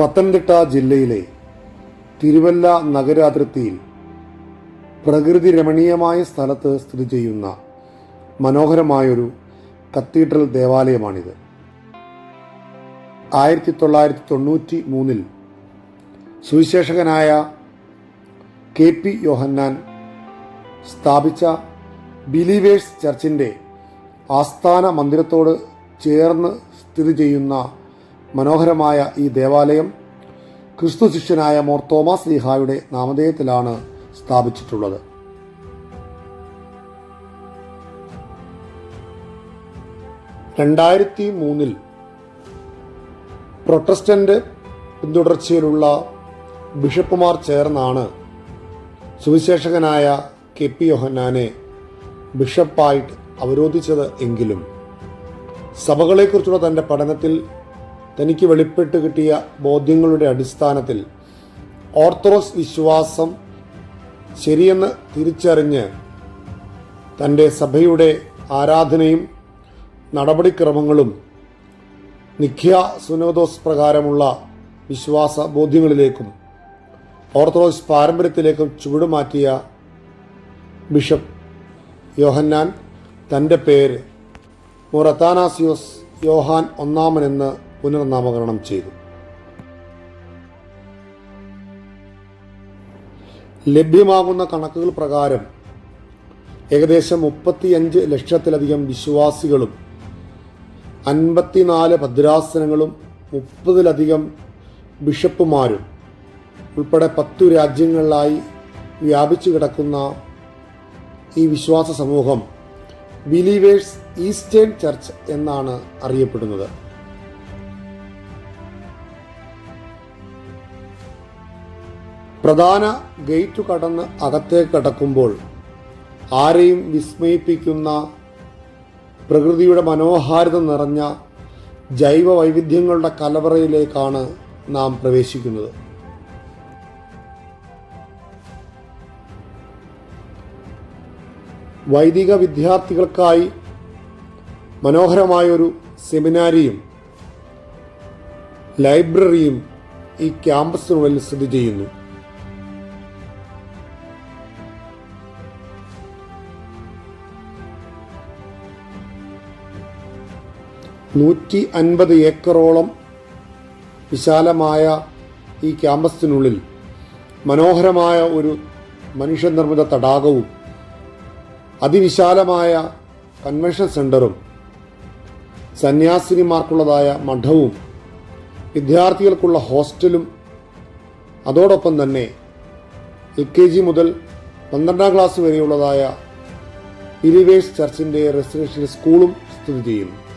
പത്തനംതിട്ട ജില്ലയിലെ തിരുവല്ല നഗരാതിർത്തിയിൽ പ്രകൃതി രമണീയമായ സ്ഥലത്ത് സ്ഥിതി ചെയ്യുന്ന മനോഹരമായൊരു കത്തീഡ്രൽ ദേവാലയമാണിത്. ആയിരത്തി തൊള്ളായിരത്തി തൊണ്ണൂറ്റി മൂന്നിൽ സുവിശേഷകനായ കെ പി യോഹന്നാൻ സ്ഥാപിച്ച ബിലീവേഴ്സ് ചർച്ചിന്റെ ആസ്ഥാന മന്ദിരത്തോട് ചേർന്ന് സ്ഥിതി ചെയ്യുന്ന മനോഹരമായ ഈ ദേവാലയം ക്രിസ്തു ശിഷ്യനായ മോർ തോമസ് ലീഹായുടെ നാമധേയത്തിലാണ് സ്ഥാപിച്ചിട്ടുള്ളത്. രണ്ടായിരത്തി മൂന്നിൽ പ്രൊട്ടസ്റ്റന്റ് പിന്തുടർച്ചയിലുള്ള ബിഷപ്പുമാർ ചേർന്നാണ് സുവിശേഷകനായ കെ പി യോഹന്നാനെ ബിഷപ്പായിട്ട് അവരോധിച്ചത് എങ്കിലും സഭകളെക്കുറിച്ചുള്ള തന്റെ പഠനത്തിൽ തനിക്ക് വെളിപ്പെട്ട് കിട്ടിയ ബോധ്യങ്ങളുടെ അടിസ്ഥാനത്തിൽ ഓർത്തഡോക്സ് വിശ്വാസം ശരിയെന്ന് തിരിച്ചറിഞ്ഞ് തന്റെ സഭയുടെ ആരാധനയും നടപടിക്രമങ്ങളും നിഖ്യ സുനോദോസ് പ്രകാരമുള്ള വിശ്വാസ ബോധ്യങ്ങളിലേക്കും ഓർത്തഡോക്സ് പാരമ്പര്യത്തിലേക്കും ചുവടുമാറ്റിയ ബിഷപ്പ് യോഹന്നാൻ തന്റെ പേര് മൊറത്താനാസിയോസ് യോഹാൻ ഒന്നാമൻ എന്ന് പുനർനാമകരണം ചെയ്തു. ലഭ്യമാകുന്ന കണക്കുകൾ പ്രകാരം ഏകദേശം മുപ്പത്തിയഞ്ച് ലക്ഷത്തിലധികം വിശ്വാസികളും അൻപത്തിനാല് ഭദ്രാസനങ്ങളും മുപ്പതിലധികം ബിഷപ്പുമാരും ഉൾപ്പെടെ പത്തു രാജ്യങ്ങളിലായി വ്യാപിച്ചു കിടക്കുന്ന ഈ വിശ്വാസ സമൂഹം ബിലീവേഴ്സ് ഈസ്റ്റേൺ ചർച്ച് എന്നാണ് അറിയപ്പെടുന്നത്. പ്രധാന ഗേറ്റ് കടന്ന് അകത്തേക്ക് കടക്കുമ്പോൾ ആരെയും വിസ്മയിപ്പിക്കുന്ന പ്രകൃതിയുടെ മനോഹാരിത നിറഞ്ഞ ജൈവ വൈവിധ്യങ്ങളുടെ കലവറയിലേക്കാണ് നാം പ്രവേശിക്കുന്നത്. വൈദിക വിദ്യാർത്ഥികൾക്കായി മനോഹരമായൊരു സെമിനാരിയും ലൈബ്രറിയും ഈ ക്യാമ്പസിനുള്ളിൽ സ്ഥിതി ചെയ്യുന്നു. നൂറ്റി അൻപത് ഏക്കറോളം വിശാലമായ ഈ ക്യാമ്പസിനുള്ളിൽ മനോഹരമായ ഒരു മനുഷ്യനിർമ്മിത തടാകവും അതിവിശാലമായ കൺവെൻഷൻ സെന്ററും സന്യാസിനിമാർക്കുള്ളതായ മഠവും വിദ്യാർത്ഥികൾക്കുള്ള ഹോസ്റ്റലും അതോടൊപ്പം തന്നെ എൽ കെ ജി മുതൽ പന്ത്രണ്ടാം ക്ലാസ് വരെയുള്ളതായ ഇരിവേഴ്സ് ചർച്ചിന്റെ റെസിഡൻഷ്യൽ സ്കൂളും സ്ഥിതി ചെയ്യുന്നു.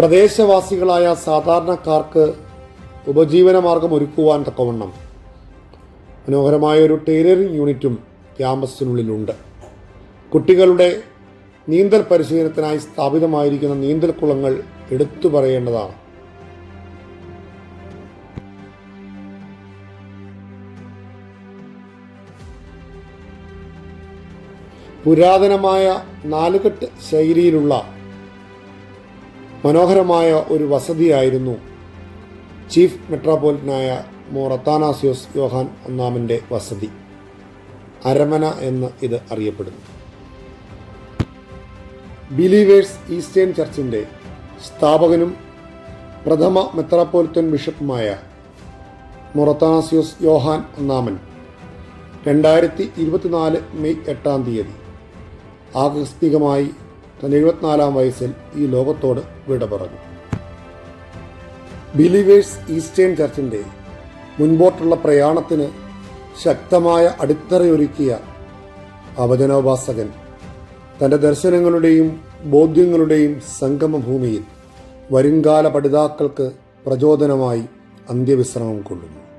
പ്രദേശവാസികളായ സാധാരണക്കാർക്ക് ഉപജീവനമാർഗം ഒരുക്കുവാൻ തക്കവണ്ണം മനോഹരമായ ഒരു ടൈലറിംഗ് യൂണിറ്റും ക്യാമ്പസിനുള്ളിലുണ്ട്. കുട്ടികളുടെ നീന്തൽ പരിശീലനത്തിനായി സ്ഥാപിതമായിരിക്കുന്ന നീന്തൽ കുളങ്ങൾ എടുത്തു പറയേണ്ടതാണ്. പുരാതനമായ നാലുകെട്ട് ശൈലിയിലുള്ള മനോഹരമായ ഒരു വസതിയായിരുന്നു ചീഫ് മെട്രോപൊളിറ്റനായ മൊറത്താനാസിയോസ് യോഹാൻ ഒന്നാമന്റെ വസതി. അരമന എന്ന് ഇത് അറിയപ്പെടുന്നു. ബിലീവേഴ്സ് ഈസ്റ്റേൺ ചർച്ചിന്റെ സ്ഥാപകനും പ്രഥമ മെത്രാപ്പോലിത്തൻ ബിഷപ്പുമായ മൊറത്താനാസിയോസ് യോഹാൻ ഒന്നാമൻ രണ്ടായിരത്തി ഇരുപത്തിനാല് മെയ് എട്ടാം തീയതി ആകസ്മികമായി തന്റെ എഴുപത്തിനാലാം വയസ്സിൽ ഈ ലോകത്തോട് വിട പറഞ്ഞു. ബിലീവേഴ്സ് ഈസ്റ്റേൺ ചർച്ചിന്റെ മുൻപോട്ടുള്ള പ്രയാണത്തിന് ശക്തമായ അടിത്തറയൊരുക്കിയ അവചനോപാസകൻ തന്റെ ദർശനങ്ങളുടെയും ബോധ്യങ്ങളുടെയും സംഗമഭൂമിയിൽ വരുംകാല പഠിതാക്കൾക്ക് പ്രചോദനമായി അന്ത്യവിശ്രമം കൊള്ളുന്നു.